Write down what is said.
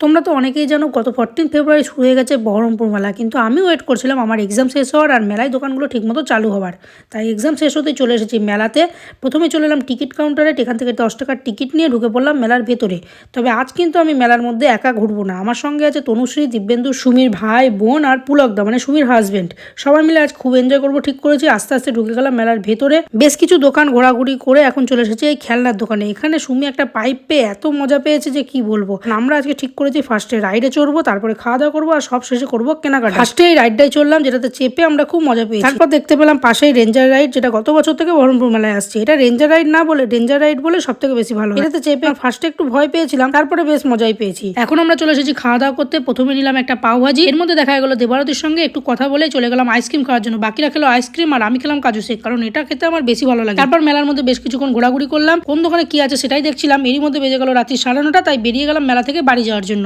তোমরা তো অনেকেই জানো গত ফোরটিন ফেব্রুয়ারি শুরু হয়ে গেছে বহরমপুর মেলা, কিন্তু আমি ওয়েট করছিলাম, আমার এক্সাম শেষ হওয়ার আর মেলায় দোকানগুলো ঠিকমতো চালু হওয়ার। তাই এক্সাম শেষ হতেই চলে এসেছি মেলাতে। প্রথমে চলে এলাম টিকিট কাউন্টারে এখান থেকে দশ টাকার টিকিট নিয়ে ঢুকে পড়লাম মেলার ভেতরে। তবে আজ কিন্তু আমি মেলার মধ্যে একা ঘুরবো না। আমার সঙ্গে আছে তনুশ্রী, দিব্যেন্দু, সুমির ভাই, বোন আর পুলকদা মানে সুমির হাজবেন্ড সবাই মিলে আজ খুব এনজয় করব, ঠিক করেছি। আস্তে আস্তে ঢুকে গেলাম মেলার ভেতরে। বেশ কিছু দোকান ঘোরাঘুরি করে এখন চলে এসেছে এই খেলনার দোকানে। এখানে সুমি একটা পাইপ পেয়ে এত মজা পেয়েছে যে কি বলব। আমরা আজকে ঠিক করেছি ফার্স্টে রাইডে চড়বো তারপরে খাওয়া দাওয়া করব আর সব শেষে করব কেনাকাটা। ফার্স্টে এই রাইডটাই চললাম যেটাতে চেপে আমরা খুব মজা পেয়েছি। তারপর দেখতে পেলাম পাশেই রেঞ্জার রাইড যেটা গত বছর থেকে বহরমপুর মেলায় আসছে। এটা রেঞ্জার রাইড না বলে ডেঞ্জার রাইড বলে সব থেকে বেশি ভালো এটাতে চেপে ফার্স্টে একটু ভয় পেয়েছিলাম তারপরে বেশ মজাই পেয়েছি। এখন আমরা চলে এসেছি খাওয়া দাওয়া করতে। প্রথমে নিলাম একটা পাও ভাজি। এর মধ্যে দেখা গেলো দেবারতির সঙ্গে একটু কথা বলে চলে গেলাম আইসক্রিম খাওয়ার জন্য। বাকিরা খেলো আইসক্রিম আর আমি খেলাম কাজু শেক কারণ এটা খেতে আমার বেশি ভালো লাগে। তারপর মেলার মধ্যে বেশ কিছুক্ষণ ঘোরাঘুরি করলাম। কোন দোকানে কি আছে সেটাই দেখছিলাম। এরই মধ্যে বেজে গেল রাত্রি সাড়ে নটা তাই বেরিয়ে গেলাম মেলা থেকে বাড়ি যাওয়ার জন্য।